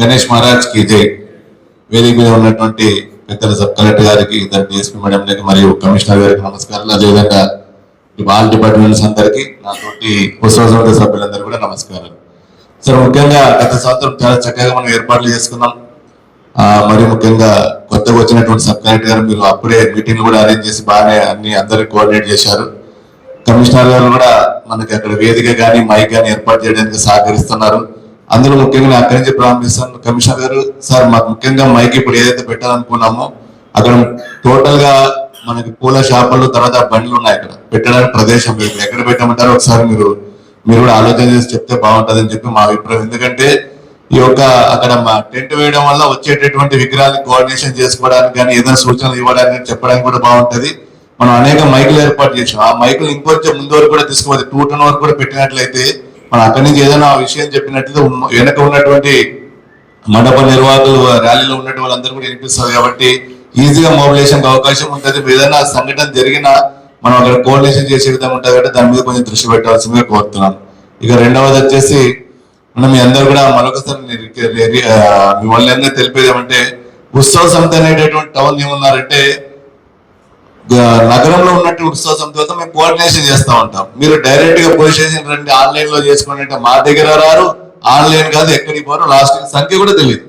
గణేష్ మహారాజ్కి జై వేదిక మీద ఉన్నటువంటి పెద్దల సబ్ కలెక్టర్ గారికి ఇద్దరు డిఎస్పీ మేడం గారికి మరియు కమిషనర్ గారికి నమస్కారాలు. అదేవిధంగా ఈ ఆల్ డిపార్ట్మెంట్స్ అందరికీ నాతోటి ఉత్సవ సభ్యులందరూ కూడా నమస్కారాలు. సార్ ముఖ్యంగా గత సంవత్సరం చాలా చక్కగా మనం ఏర్పాట్లు చేసుకున్నాం. మరి ముఖ్యంగా కొత్తగా వచ్చినటువంటి సబ్ కలెక్టర్ గారు మీరు అప్పుడే మీటింగ్ కూడా అరేంజ్ చేసి బాగానే అన్ని అందరికి కోఆర్డినేట్ చేశారు. కమిషనర్ గారు కూడా మనకి అక్కడ వేదిక కానీ మైక్ కానీ ఏర్పాటు చేయడానికి సహకరిస్తున్నారు. అందులో ముఖ్యంగా అక్కడి నుంచి ప్రారంభిస్తాను. కమిషనర్ గారు సార్ మాకు ముఖ్యంగా మైక్ ఇప్పుడు ఏదైతే పెట్టాలనుకున్నామో అక్కడ టోటల్గా మనకి పూల షాపులు తర్వాత బండ్లు ఉన్నాయి అక్కడ. పెట్టడానికి ప్రదేశం లేదు. ఎక్కడ పెట్టమంటారో ఒకసారి మీరు మీరు కూడా ఆలోచన చేసి చెప్తే బాగుంటుందని చెప్పి మా అభిప్రాయం. ఎందుకంటే ఈ యొక్క అక్కడ మా టెంట్ వేయడం వల్ల వచ్చేటటువంటి విగ్రహాన్ని కోఆర్డినేషన్ చేసుకోవడానికి కానీ ఏదైనా సూచనలు ఇవ్వడానికి కానీ చెప్పడానికి కూడా బాగుంటది. మనం అనేక మైకులు ఏర్పాటు చేసాం ఆ మైకులు ఇంకొంచెం ముందు వరకు కూడా తీసుకోవాలి. టూ టన్ వరకు కూడా పెట్టినట్లయితే మనం అక్కడి నుంచి ఏదైనా ఆ విషయం చెప్పినట్లయితే వెనక ఉన్నటువంటి మండప నిర్వాహకులు ర్యాలీలో ఉన్నటువంటి వాళ్ళందరూ కూడా వినిపిస్తారు కాబట్టి ఈజీగా మొబిలైజేషన్ అవకాశం ఉంటుంది ఏదైనా సంఘటన జరిగినా మనం అక్కడ కోఆర్డినేషన్ చేసే విధంగా ఉంటుంది కాబట్టి దాని మీద కొంచెం దృష్టి పెట్టాల్సిందిగా కోరుతున్నాను ఇక రెండవది వచ్చేసి మనం మీ అందరు కూడా మరొకసారి మిమ్మల్ని అందరూ మీ వాళ్ళందరూ తెలిపేది ఏమంటే ఉత్సవ సంత అనేటటువంటి టౌన్ ఏమన్నారంటే నగరంలో ఉన్నట్టు ఉత్సవ సమితితో మేము కోఆర్డినేషన్ చేస్తూ ఉంటాం. మీరు డైరెక్ట్గా పోలీస్ రండి ఆన్లైన్లో చేసుకోండి అంటే మా దగ్గర రారు ఆన్లైన్ కాదు ఎక్కడికి పోరు లాస్ట్ సంఖ్య కూడా తెలియదు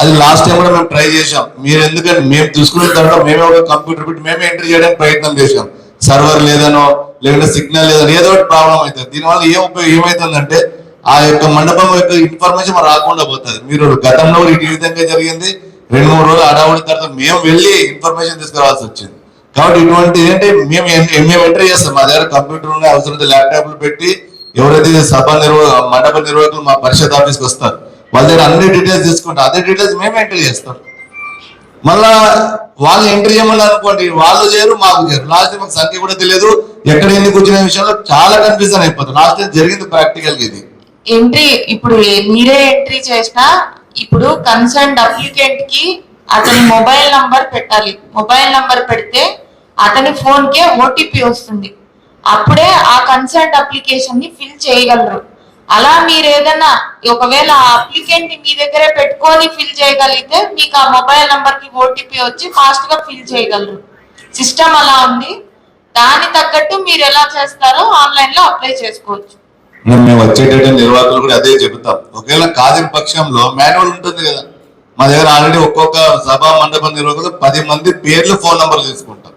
అది లాస్ట్ టైం కూడా మేము ట్రై చేసాం మీరు ఎందుకంటే మేము చూసుకునే తర్వాత మేమే ఒక కంప్యూటర్ పెట్టి మేమే ఎంటర్ చేయడానికి ప్రయత్నం చేసాం సర్వర్ లేదనో లేదంటే సిగ్నల్ లేదని ఏదో ఒకటి ప్రాబ్లం అవుతుంది. దీనివల్ల ఏం ఉపయోగం ఏమవుతుందంటే ఆ యొక్క మండపం యొక్క ఇన్ఫర్మేషన్ రాకుండా పోతుంది. మీరు గతంలో కూడా ఈ విధంగా జరిగింది. రెండు మూడు రోజులు అడవుడిన తర్వాత మేము వెళ్ళి ఇన్ఫర్మేషన్ తీసుకురావాల్సి వచ్చింది. కాబట్టి ఇటువంటి ఏంటంటే మేము ఎన్- మేము ఎంటర్ చేస్తాం. మా దగ్గర కంప్యూటర్ ఉండే అవసరమైతే ల్యాప్టాప్లు పెట్టి ఎవరైతే సభ నిర్వ మండప నిర్వాహకులు మా పరిషత్ ఆఫీస్కి వస్తారు వాళ్ళ దగ్గర అన్ని డీటెయిల్స్ తీసుకుంటాం. అదే డీటెయిల్స్ మేము ఎంటర్ చేస్తాం. మళ్ళా వాళ్ళు ఎంట్రీ చేయమని అనుకోండి వాళ్ళు చేయరు మాకు చేయరు. లాస్ట్ మాకు సంఖ్య కూడా తెలియదు ఎక్కడ ఎందుకు కూర్చునే విషయంలో చాలా కన్ఫ్యూజన్ అయిపోతుంది. లాస్ట్ జరిగింది ప్రాక్టికల్ ఇది. ఎంట్రీ ఇప్పుడు మీరే ఎంట్రీ చేసినా ఇప్పుడు కన్సర్న్ అప్లికెంట్కి అతని మొబైల్ నంబర్ పెట్టాలి. మొబైల్ నంబర్ పెడితే అతని ఫోన్ కే ఓటీపీ వస్తుంది. అప్పుడే ఆ కన్సర్న్ అప్లికేషన్ని ఫిల్ చేయగలరు. అలా మీరు ఏదైనా ఒకవేళ ఆ అప్లికెంట్ని మీ దగ్గరే పెట్టుకొని ఫిల్ చేయగలిగితే మీకు ఆ మొబైల్ నంబర్కి ఓటీపీ వచ్చి ఫాస్ట్గా ఫిల్ చేయగలరు. సిస్టమ్ అలా ఉంది. దాని తగ్గట్టు మీరు ఎలా చేస్తారో ఆన్లైన్లో అప్లై చేసుకోవచ్చు. మేము మేము వచ్చేటటువంటి నిర్వాహకులు కూడా అదే చెబుతాం. ఒకవేళ కాదని పక్షంలో మాన్యువల్ ఉంటుంది కదా. మా దగ్గర ఆల్రెడీ ఒక్కొక్క సభా మండప నిర్వాహకులు పది మంది పేర్లు ఫోన్ నంబర్లు తీసుకుంటాం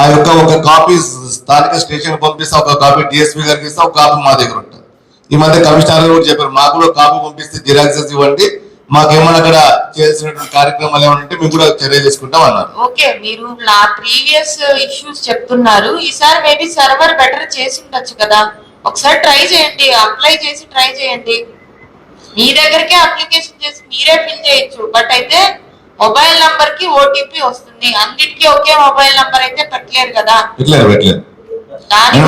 ఆ యొక్క ఒక కాపీ స్థానిక స్టేషన్ పంపిస్తే ఒక కాపీ డిఎస్పీ గారికి ఇస్తాం ఒక కాపీ మా దగ్గర ఉంటుంది. ఈ మధ్య కమిషనర్ కూడా చెప్పారు మాకు కూడా కాపీ పంపిస్తే జిరాక్సెస్ ఇవ్వండి. మాకేమైనా అక్కడ చేసినటువంటి కార్యక్రమాలు ఏమైనా ఉంటే మేము కూడా చర్య తీసుకుంటాం అన్నారు. ఓకే మీరు నా ప్రీవియస్ ఇష్యూస్ చెప్తున్నారు. ఈసారి మేబీ సర్వర్ బెటర్ చేసి ఉండొచ్చు కదా. ఒకసారి ట్రై చేయండి అప్లై చేసి ట్రై చేయండి. మీ దగ్గరకే అప్లికేషన్ చేసి మీరే ఫిల్ చేయొచ్చు. బట్ అయితే మొబైల్ నంబర్కి ఓటీపీ వస్తుంది. అన్నిటికీ ఒకే మొబైల్ నంబర్ అయితే పెట్టలేరు కదా. పెట్టలేరు పెట్టలేరు.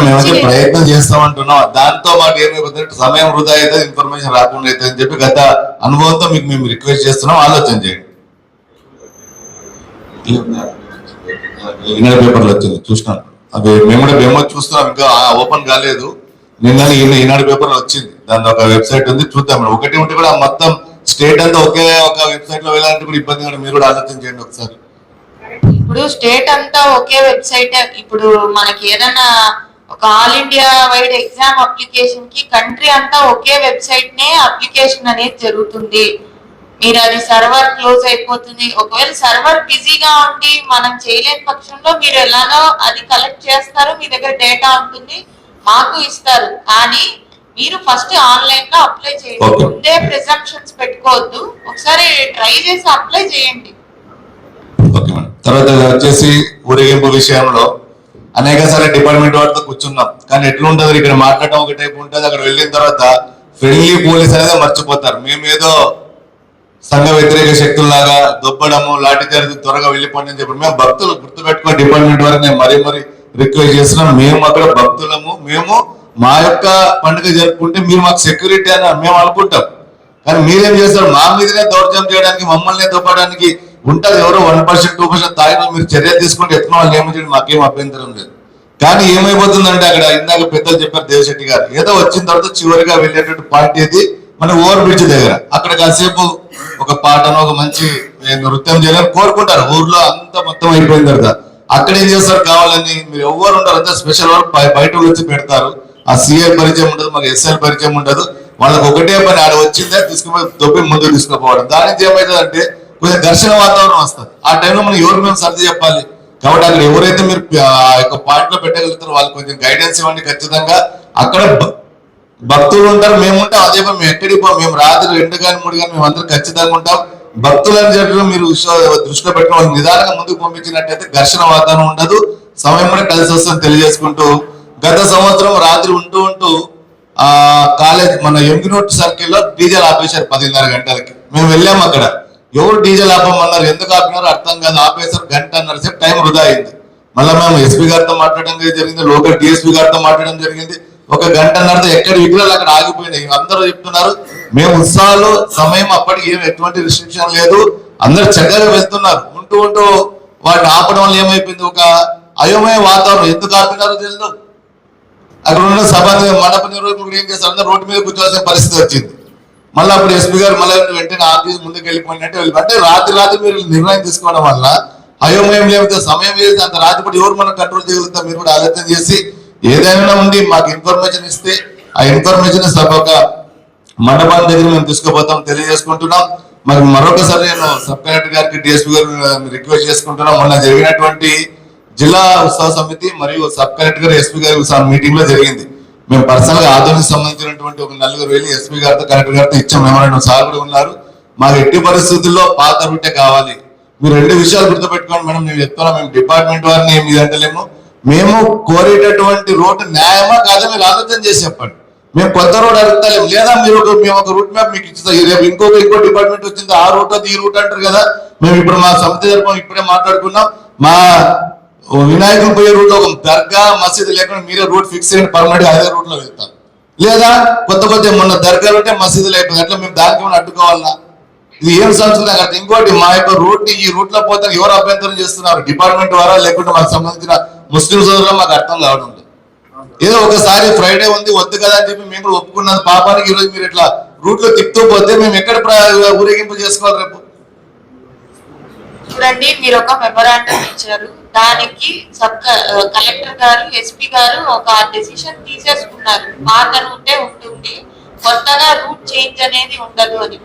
మేమైతే ప్రయత్నం చేస్తామంటున్నాం. దాంతో మాకు ఏమైపోతుంది సమయం వృధా అయితే ఇన్ఫర్మేషన్ రాకుండా అయితే అని చెప్పి గత అనుభవంతో మీకు మేము రిక్వెస్ట్ చేస్తున్నాం. ఆలోచన చేయండి. పేపర్లు వచ్చింది చూసినాను అవి మేము కూడా మేము చూస్తున్నాం. ఇంకా ఓపెన్ కాలేదు. నిన్న ఈనాడు పేపర్ వచ్చింది. దాని ఒక వెబ్సైట్ ఉంది చూద్దాం. ఒకటి ఉంటే కూడా మొత్తం స్టేట్ అంతా ఒకే ఒక వెబ్సైట్లో వెళ్ళాలంటే కూడా ఇబ్బంది కూడా మీరు కూడా ఆలోచన చేయండి ఒకసారి. ఇప్పుడు స్టేట్ అంతా ఒకే వెబ్సైట్. ఇప్పుడు మనకి ఏదైనా ఒక ఆల్ ఇండియా వైడ్ ఎగ్జామ్ అప్లికేషన్కి కంట్రీ అంతా ఒకే వెబ్సైట్ నే అప్లికేషన్ అనేది జరుగుతుంది. మీరు అది సర్వర్ క్లోజ్ అయిపోతుంది. ఒకవేళ సర్వర్ బిజీగా ఉండి మనం చేయలేని పక్షంలో మీరు ఎలానో అది కలెక్ట్ చేస్తారో మీ దగ్గర డేటా ఉంటుంది. మాకు ఇస్తారు. కానీ మీరు ఫస్ట్ ఆన్లైన్లో అప్లై చేయండి. ముందే ప్రిజంప్షన్స్ పెట్టుకోవద్దు. ఒకసారి ట్రై చేసి అప్లై చేయండి. ఓకే మేడం తర్వాత వచ్చేసి ఊరేగింపు విషయంలో అనేక సార్లు డిపార్ట్మెంట్ వారితో కూర్చున్నాం. కానీ ఎట్లా ఉంటుంది ఇక్కడ మాట్లాడడం ఒక టైప్ ఉంటుంది. అక్కడ వెళ్ళిన తర్వాత ఫ్రెండ్లీ పోలీస్ అనేది మర్చిపోతారు. మేము ఏదో సంఘ వ్యతిరేక శక్తుల్లాగా దొబ్బడము లాఠీ చార్జ్ త్వరగా వెళ్ళిపోండి అని చెప్పి మేము భక్తులు గుర్తుపెట్టుకో డిపార్ట్మెంట్ వారికి నేను మరీ మరీ రిక్వెస్ట్ చేస్తున్నాం. మేము అక్కడ భక్తులము. మేము మా యొక్క పండుగ జరుపుకుంటే మీరు మాకు సెక్యూరిటీ అని మేము అనుకుంటాం. కానీ మీరేం చేస్తారు? మా మీదనే దౌర్జన్యం చేయడానికి మమ్మల్ని దొప్పడానికి ఉంటది ఎవరో వన్ పర్సెంట్ టూ పర్సెంట్ తాగిన మీరు చర్య తీసుకుంటే ఎత్తున వాళ్ళు ఏమో చేయండి మాకేం అభ్యంతరం లేదు. కానీ ఏమైపోతుందంటే అక్కడ ఇందాక పెద్దలు చెప్పారు దేవశెట్టి గారు. ఏదో వచ్చిన తర్వాత చివరిగా వెళ్ళేటట్టు పార్టీ ఏది మన ఓవర్ బ్రిడ్జ్ దగ్గర. అక్కడ కాసేపు ఒక పాటను ఒక మంచి నృత్యం చేయాలని కోరుకుంటారు. ఊర్లో అంతా మొత్తం అయిపోయిన తర్వాత. అక్కడ ఏం చేస్తారు కావాలని మీరు ఎవరు ఉండరు. అంతా స్పెషల్ వర్క్ బయట వచ్చి పెడతారు. ఆ సిఐ పరిచయం ఉండదు మాకు ఎస్ఐ పరిచయం ఉండదు. వాళ్ళకి ఒకటే పని ఆడ వచ్చిందే తీసుకుపోయి దొబ్బి ముందుకు తీసుకుపోవడం. దాని నుంచి ఏమవుతుంది అంటే కొంచెం ఘర్షణ వాతావరణం వస్తుంది. ఆ టైంలో మనం ఎవరు మేము సర్ది చెప్పాలి? కాబట్టి అక్కడ ఎవరైతే మీరు ఆ యొక్క పాయింట్లో పెట్టగలుగుతారో వాళ్ళు కొంచెం గైడెన్స్ ఇవ్వండి ఖచ్చితంగా. అక్కడ భక్తులు ఉంటారు మేము ఉంటాం. అదే మేము ఎక్కడికి పోం మేము రాత్రి రెండు కానీ మూడు కానీ మేము అందరూ ఖచ్చితంగా ఉంటాం. భక్తులని చెప్పి మీరు దృష్టిలో పెట్టుకోవాలి నిదానంగా ముందుకు పంపించినట్టయితే ఘర్షణ వాతావరణం ఉండదు. సమయం కూడా కలిసి వస్తుంది తెలియజేసుకుంటూ గత సంవత్సరం రాత్రి ఉంటూ ఉంటూ ఆ కాలేజ్ మన ఎంగినోట్ సర్కిల్లో డీజిల్ ఆపేశారు పదిన్నర గంటలకి. మేము వెళ్ళాము అక్కడ. ఎవరు డీజిల్ ఆపమన్నారు ఎందుకు ఆపినారో అర్థం కాదు. ఆపేశారు గంట అన్నర సేపు టైం వృధా అయింది. మళ్ళీ మేము ఎస్పీ గారితో మాట్లాడడం జరిగింది లోకల్ డిఎస్పీ గారితో మాట్లాడడం జరిగింది. ఒక గంట గంటన్నరతో ఎక్కడ విగ్రహాలు అక్కడ ఆగిపోయినాయి. అందరూ చెప్తున్నారు మేము ఉత్సాహాలు సమయం అప్పటికి ఏం ఎటువంటి రిస్ట్రిక్షన్ లేదు. అందరు చక్కగా వెళ్తున్నారు. ఉంటూ ఉంటూ వాటిని ఆపడం వల్ల ఏమైపోయింది? ఒక అయోమయ వాతావరణం. ఎందుకు ఆపినారో తెలియదు అక్కడ ఉన్న సభ మండప నిర్వాహకులు ఏం చేస్తారు అందరూ రోడ్డు మీద కూర్చోవాల్సిన పరిస్థితి వచ్చింది. మళ్ళీ అప్పుడు ఎస్పీ గారు మళ్ళీ వెంటనే ఆఫీస్ ముందుకు వెళ్ళిపోయినట్టు అంటే అంటే రాత్రి రాత్రి మీరు నిర్ణయం తీసుకోవడం వల్ల అయోమయం లేకపోతే సమయం లేదు. అంత రాత్రి కూడా ఎవరు మనం కంట్రోల్ చేయగలుగుతాం మీరు కూడా ఆలోచన చేసి ఏదైనా ఉండి మాకు ఇన్ఫర్మేషన్ ఇస్తే ఆ ఇన్ఫర్మేషన్ సభ మండపాల దగ్గర మేము తీసుకుపోతాం తెలియజేసుకుంటున్నాం. మరి మరొకసారి నేను సబ్ కలెక్టర్ గారికి డిఎస్పీ గారు రిక్వెస్ట్ చేసుకుంటున్నాం. మొన్న జరిగినటువంటి జిల్లా ఉత్సవ సమితి మరియు సబ్ కలెక్టర్ గారు ఎస్పీ గారి మీటింగ్లో జరిగింది. మేము పర్సనల్గా ఆధునిక సంబంధించినటువంటి ఒక నలుగురు వెళ్ళి ఎస్పీ గారితో కలెక్టర్ గారితో ఇచ్చాం. మెమోరాండం సార్ కూడా ఉన్నారు. మాకు ఎట్టి పరిస్థితుల్లో పాత బిడ్డ కావాలి. మీరు రెండు విషయాలు గుర్తుపెట్టుకోండి మేడం. మేము చెప్తున్నాం మేము డిపార్ట్మెంట్ వారిని ఏమి అంటలేము మేము కోరేటటువంటి రోడ్డు న్యాయమా కాదా మీరు ఆలోచన చేసి చెప్పండి. మేము కొత్త రోడ్ అడుగుతలేము లేదా మీరు మేము ఒక రూట్ మ్యాప్ మీకు ఇచ్చుతాం రేపు ఇంకొక ఇంకో డిపార్ట్మెంట్ వచ్చింది. ఆ రూట్ అది ఈ రూట్ అంటారు కదా. మేము ఇప్పుడు మా సమితి తరపున ఇప్పుడే మాట్లాడుకున్నాం. మా వినాయకుడు పోయే రూట్ ఒక దర్గా మసీదు లేకుండా మీరే రూట్ ఫిక్స్ చేయండి. పర్మనెంట్ అదే రూట్లో వెళ్తాం. లేదా కొత్త కొత్త మొన్న దర్గాలు ఉంటే మసీదులు అయిపోయింది అట్లా మేము దానికి ఏమైనా అడ్డుకోవాలా? ఇది ఏం సంస్కృతి నాకు ఇంకోటి మా యొక్క రూట్ని ఈ రూట్లో పోతే ఎవరు అభ్యంతరం చేస్తున్నారు? డిపార్ట్మెంట్ ద్వారా లేకుంటే మాకు సంబంధించిన ముస్లిం సోదరులు మాకు అర్థం కావడం ఏదో ఒకసారి ఫ్రైడే ఉంది వద్దు కదా అని చెప్పి మేము కూడా ఒప్పుకున్నది పాపానికి ఈ రోజు మీరు ఇట్లా రూట్లో తిప్పుతూ పోతే మేము ఎక్కడ ఊరేగింపు చేసుకోవాలి రేపు? చూడండి మీరు ఒక మెమోరాండం ఇచ్చారు. దానికి సబ్ కలెక్టర్ గారు ఎస్పీ గారు ఒక డెసిషన్ తీసేసుకున్నారు. పాత రూటే ఉంటుంది. కొత్తగా రూట్ చేంజ్ అనేది ఉండదు అని.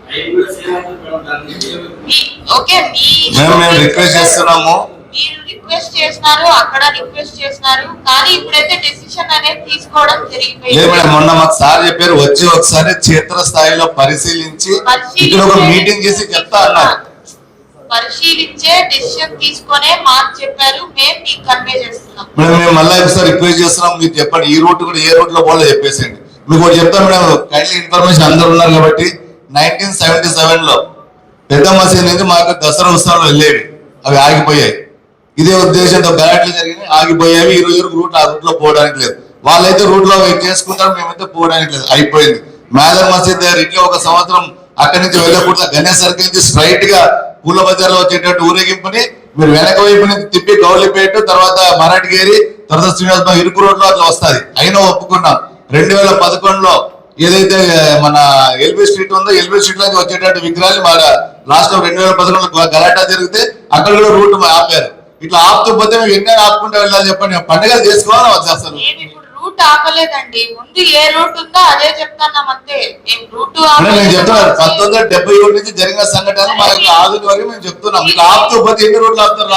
ఓకే మీ మేము రిక్వెస్ట్ చేస్తున్నాము. మీరు రిక్వెస్ట్ చేసినారు అక్కడ రిక్వెస్ట్ చేసినారు కానీ ఇప్పుడైతే డెసిషన్ అనేది తీసుకోవడం లేదు జరిగిపోయింది మేడం మొన్న మాకు సార్ చెప్పారు వచ్చి ఒకసారి క్షేత్ర స్థాయిలో పరిశీలించి ఇక్కడ ఒక మీటింగ్ చేసి చెప్తా అన్నారు. పరిశీలించే డెసిషన్ తీసుకొనే మాకు చెప్పారు మేము మీకు కన్వే చేస్తున్నాం. మేడం మేము మళ్ళీ ఒకసారి రిక్వెస్ట్ చేస్తున్నాం మీరు చెప్పండి ఈ రూట్ కూడా ఏ రూట్లో పోలో చెప్పేసేయండి. మీకు ఒకటి చెప్తాను మేడం కైండ్లీ ఇన్ఫర్మేషన్ అందరు ఉన్నారు కాబట్టి నైన్టీన్ సెవెంటీ సెవెన్లో పెద్ద మసీద్ నుంచి మాకు దసరా ఉత్సవాలు వెళ్ళేవి అవి ఆగిపోయాయి. ఇదే ఉద్దేశంతో గలాట్లు జరిగినాయి ఆగిపోయేవి ఈ రోజు రూట్ ఆ రూట్లో పోవడానికి లేదు. వాళ్ళైతే రూట్లో వెయిట్ చేసుకుంటారు మేమైతే పోవడానికి లేదు. అయిపోయింది. మేదర్ మసీద్ దగ్గర ఇట్లా ఒక సంవత్సరం అక్కడి నుంచి వెళ్ళకూడదు. గణేష్ సర్కిల్ నుంచి స్ట్రైట్గా పూల బజార్లో వచ్చేటట్టు ఊరేగింపుని మీరు వెనక వైపు నుంచి తిప్పి గౌలిపేట తర్వాత మరాఠగిరి తర్వాత శ్రీనివాస ఇరుకు రోడ్లో అట్లా వస్తుంది. అయినా ఒప్పుకున్నాం. రెండు వేల పదకొండులో ఏదైతే మన ఎల్బీ స్ట్రీట్ ఉందో ఎల్బీ స్ట్రీట్లోకి వచ్చేటట్టు విగ్రహాలు మన రాష్ట్రం రెండు వేల పదకొండులో గలాటా జరిగితే అక్కడ కూడా రూట్ ఆపారు. ఇట్లా ఆపుతూ పోతే మేము ఎన్నో ఆపుకుంటూ వెళ్ళాలి చెప్పండి? పండుగలు చేసుకోవాలని వద్దు అసలు రూట్ ఆపలేదండి. ముందు ఏ రూట్ ఉందో అదే చెప్తున్నాం అంతే. రూట్ అంటే నేను చెప్తున్నాను పంతొమ్మిది వందల డెబ్బై ఒకటి నుంచి జరిగిన సంఘటన మా యొక్క ఆధునిక వరకు మేము చెప్తున్నాం. ఇట్లా ఆపుతూ పోతే ఎన్ని రోడ్లు ఆపుతారు?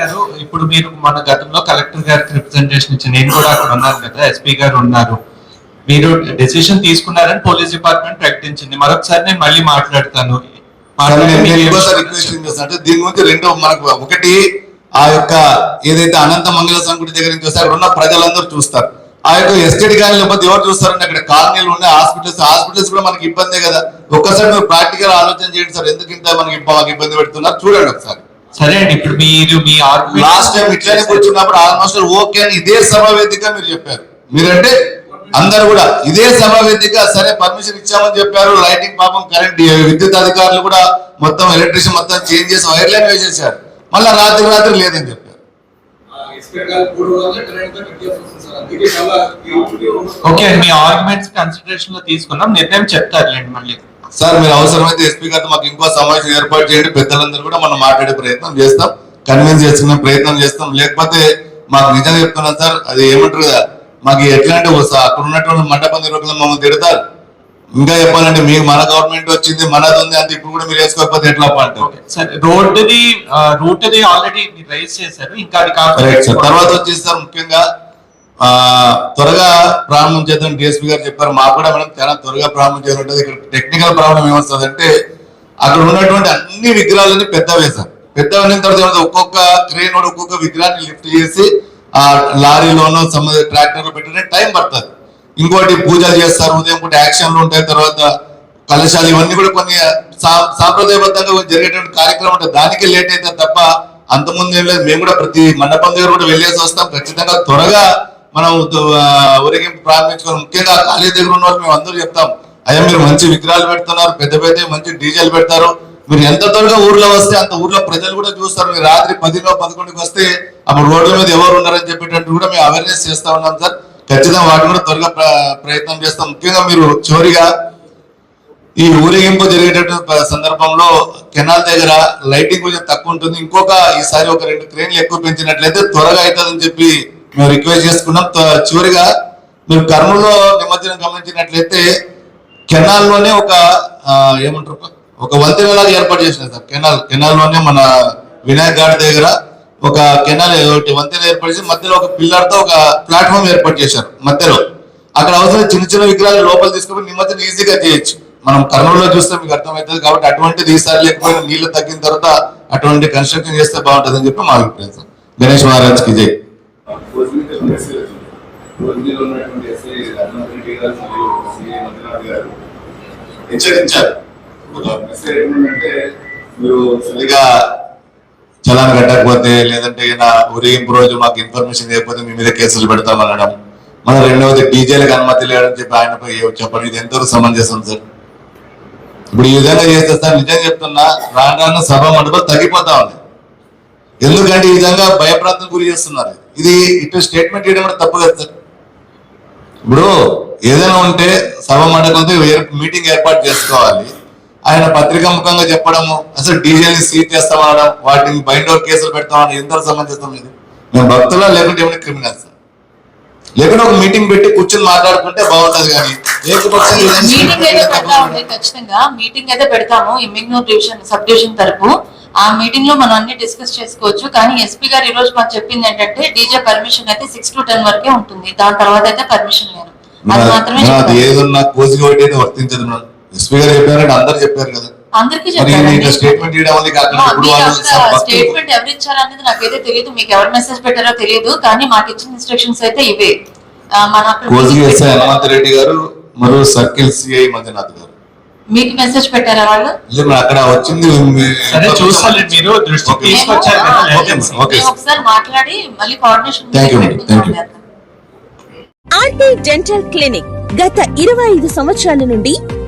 గారు ఇప్పుడు మీరు మన గతంలో కలెక్టర్ గారికి రిప్రజెంటేషన్ ఇచ్చి నేను కూడా అక్కడ ఉన్నాను కదా ఎస్పీ గారు ఉన్నారు. మీరు డెసిషన్ తీసుకున్నారని పోలీస్ డిపార్ట్మెంట్ ప్రకటించింది. మరొకసారి నేను మళ్ళీ మాట్లాడతాను. దీని గురించి రెండు మనకు ఒకటి ఆ యొక్క ఏదైతే అనంత మంగళ సంకుటి దగ్గర నుంచి వస్తే అక్కడ ఉన్న ప్రజలందరూ చూస్తారు. ఆ యొక్క ఎస్టేట్ కానీ లేకపోతే ఎవరు చూస్తారంటే అక్కడ కాలనీలు ఉన్నాయి హాస్పిటల్స్ హాస్పిటల్స్ కూడా మనకి ఇబ్బందే కదా. ఒక్కసారి మీరు ప్రాక్టికల్ ఆలోచన చేయండి సార్ ఎందుకు ఇంత మనకి ఇబ్బంది పెడుతున్నారు? చూడండి ఒకసారి. సరే అండి ఇప్పుడు మీరు మీ లాస్ట్ టైం ఇట్లానే కూర్చున్నప్పుడు ఆల్మోస్ట్ ఓకే అని ఇదే సభా వేదిక మీరు చెప్పారు. మీరంటే అందరు కూడా ఇదే సభా వేదిక సరే పర్మిషన్ ఇచ్చామని చెప్పారు లైటింగ్ పాపం కరెంట్ విద్యుత్ అధికారులు కూడా మొత్తం ఎలక్ట్రిషియన్ మొత్తం చేంజ్ చేసి వైర్ లైన్ వేసేసారు మళ్ళీ రాత్రి రాత్రి లేదని చెప్పారు. ఓకే మీ ఆర్గ్యుమెంట్స్ కన్సిడరేషన్లో తీసుకున్నాం. నిర్ణయం చెప్తారులేండి మళ్ళీ. సార్ మీరు అవసరమైతే ఎస్పీ గారితో మాకు ఇంకో సమావేశం ఏర్పాటు చేయండి. పెద్దలందరూ కూడా మనం మాట్లాడే ప్రయత్నం చేస్తాం. కన్విన్స్ చేసుకునే ప్రయత్నం చేస్తాం. లేకపోతే మాకు నిజంగా చెప్తున్నాను సార్ అది ఏమంటారు కదా మాకు ఎట్లాంటి వస్తా అక్కడ ఉన్నటువంటి మండపం నిర్వహణ మమ్మల్ని తిడతారు. ఇంకా చెప్పాలంటే మీకు మన గవర్నమెంట్ వచ్చింది మనది ఉంది అంత ఇప్పుడు కూడా మీరు వేసుకోకపోతే ఎట్లా సరే రోడ్డుది రూట్ది ఆల్రెడీ మీరు రైజ్ చేశారు ఇంకా అది కాకుండా తర్వాత వచ్చేసి సార్ ముఖ్యంగా ఆ త్వరగా ప్రారంభం చేద్దాం డిఎస్పీ గారు చెప్పారు. మాకు కూడా మేడం చాలా త్వరగా ప్రారంభం చేయాలి ఉంటుంది ఇక్కడ టెక్నికల్ ప్రాబ్లం ఏమొస్తుంది అంటే అక్కడ ఉన్నటువంటి అన్ని విగ్రహాలని పెద్దవే సార్. పెద్దవైన తర్వాత ఏమవుతుంది, ఒక్కొక్క క్రేన్ కూడా ఒక్కొక్క విగ్రహాన్ని లిఫ్ట్ చేసి ఆ లారీలోనో సంబంధ ట్రాక్టర్లో పెట్టిన టైం పడుతుంది. ఇంకోటి పూజలు చేస్తారు ఉదయం పూట యాక్షన్లు ఉంటాయి తర్వాత కలశాలు ఇవన్నీ కూడా కొన్ని సా- సాంప్రదాయబద్ధంగా జరిగేటువంటి కార్యక్రమం ఉంటుంది దానికి లేట్ అయితే తప్ప అంతకుముందు ఏం లేదు. మేము కూడా ప్రతి మండపం దగ్గర కూడా వెళ్ళేసి వస్తాం. ఖచ్చితంగా త్వరగా మనం ఊరేగింపు ప్రారంభించుకోవాలి ముఖ్యంగా ఖాళీ దగ్గర ఉన్న వాళ్ళు మేము అందరూ చెప్తాం. అయ్యా మీరు మంచి విగ్రహాలు పెడుతున్నారు పెద్ద పెద్ద మంచి డీజేలు పెడతారు. మీరు ఎంత త్వరగా ఊర్లో వస్తే అంత ఊర్లో ప్రజలు కూడా చూస్తారు. మీరు రాత్రి పదిలో పదకొండుకి వస్తే అప్పుడు రోడ్ల మీద ఎవరు ఉన్నారని చెప్పేటట్టు కూడా మేము అవేర్నెస్ చేస్తా ఉన్నాం సార్. ఖచ్చితంగా వాటిని కూడా త్వరగా ప్ర- ప్రయత్నం చేస్తాం. ముఖ్యంగా మీరు చివరిగా ఈ ఊరేగింపు జరిగేటటువంటి సందర్భంలో కెనాల్ దగ్గర లైటింగ్ కొంచెం తక్కువ ఉంటుంది. ఇంకొక ఈసారి ఒక రెండు క్రేన్లు ఎక్కువ పెంచినట్లయితే త్వరగా అవుతుందని చెప్పి మేము రిక్వెస్ట్ చేసుకున్నాం. త్వ- చివరిగా మీరు కర్నూలులో నిమజ్జనం గమనించినట్లయితే కెనాల్లోనే ఒక ఏమంటారు? ఒక వంతెన లాగా ఏర్పాటు చేసిన సార్. కెనాల్ కెనాల్లోనే మన వినాయక్ ఘాట్ దగ్గర ఒక కెనాల్ ఒకటి వంతెన ఏర్పాటు చేసి మధ్యలో ఒక పిల్లర్తో ఒక ప్లాట్ఫామ్ ఏర్పాటు చేశారు మధ్యలో. అక్కడ అవసరం చిన్న చిన్న విగ్రహాలు లోపల తీసుకుని నిమజ్జనం ఈజీగా చేయొచ్చు. మనం కర్నూలులో చూస్తే మీకు అర్థమవుతుంది కాబట్టి అటువంటిది ఈసారి లేకపోయినా నీళ్ళు తగ్గిన తర్వాత అటువంటి కన్స్ట్రక్షన్ చేస్తే బాగుంటుంది అని చెప్పి మా అభిప్రాయం. సార్ గణేష్ మహారాజ్కి జై హెచ్చరించారు. మీరు సరిగా చలాన్ కట్టకపోతే లేదంటే ఈయన ఊరేగింపు రోజు మాకు ఇన్ఫర్మేషన్ లేకపోతే మీ మీద కేసులు పెడతామనడం మన రెండవది డీజేలకు అనుమతి లేదని చెప్పి ఆయనపై ఏ- చెప్పడం. ఇది ఎంతవరకు సమంజసం సార్? ఇప్పుడు ఈ విధంగా చేస్తే సార్ నిజం చెప్తున్నా రాను రాను సభ మండపం తగ్గిపోతా ఉంది. ఎందుకంటే ఈ విధంగా భయప్రాంతం గురి చేస్తున్నారు. ఇది ఇటు స్టేట్మెంట్ ఇవ్వడం కూడా తప్పు కదా సార్? ఇప్పుడు ఏదైనా ఉంటే సభ మండపంతో మీటింగ్ ఏర్పాటు చేసుకోవాలి. ఆయన పత్రికా ముఖంగా చెప్పడము అసలు డీజేని సీజ్ చేస్తామనడం వాటిని బైండ్ అవుట్ కేసులు పెడతామని ఎంత సమంజసం ఇది మేము భక్తులా లేకుంటే ఏమైనా క్రిమినల్స్? లేకుంటే ఒక మీటింగ్ పెట్టి కూర్చొని మాట్లాడుకుంటే బాగుంటది కానీ మీటింగ్ అయితే పెడతామండి ఖచ్చితంగా. మీటింగ్ అయితే పెడతాము ఇమ్మిగ్నూర్ డివిజన్ సబ్ డివిజన్ తరపు. ఆ మీటింగ్లో మనం అన్ని డిస్కస్ చేసుకోవచ్చు కానీ ఎస్పీ గారు ఈ రోజు మాకు చెప్పింది ఏంటంటే డీజే పర్మిషన్ అయితే సిక్స్ టు టెన్ వరకే ఉంటుంది. దాని తర్వాత అయితే పర్మిషన్ లేదు. అది మాత్రమే. ఏదన్నా అయితే వర్తించదు ఎస్పీ గారు చెప్పారంటే అందరు చెప్పారు కదా. మరి స్టేట్మెంట్ ఎవరు ఇచ్చారనేది నాకైతే తెలియదు. మీకు ఎవరు మెసేజ్ పెట్టారో తెలియదు. కానీ మాకు ఇచ్చిన ఇన్స్ట్రక్షన్స్ అయితే ఇవే. మనం. హనుమంత్ రెడ్డి గారు మరియు సర్కిల్ సిఐ మంజునాథ్ గారు. మీకు మెసేజ్ పెట్టారా వాళ్ళు? అక్కడ వచ్చింది మీరు ఒకసారి మాట్లాడి మళ్ళీ కోఆర్డినేషన్. ఆర్టీ డెంటల్ క్లినిక్ గత ఇరవై ఐదు సంవత్సరాల నుండి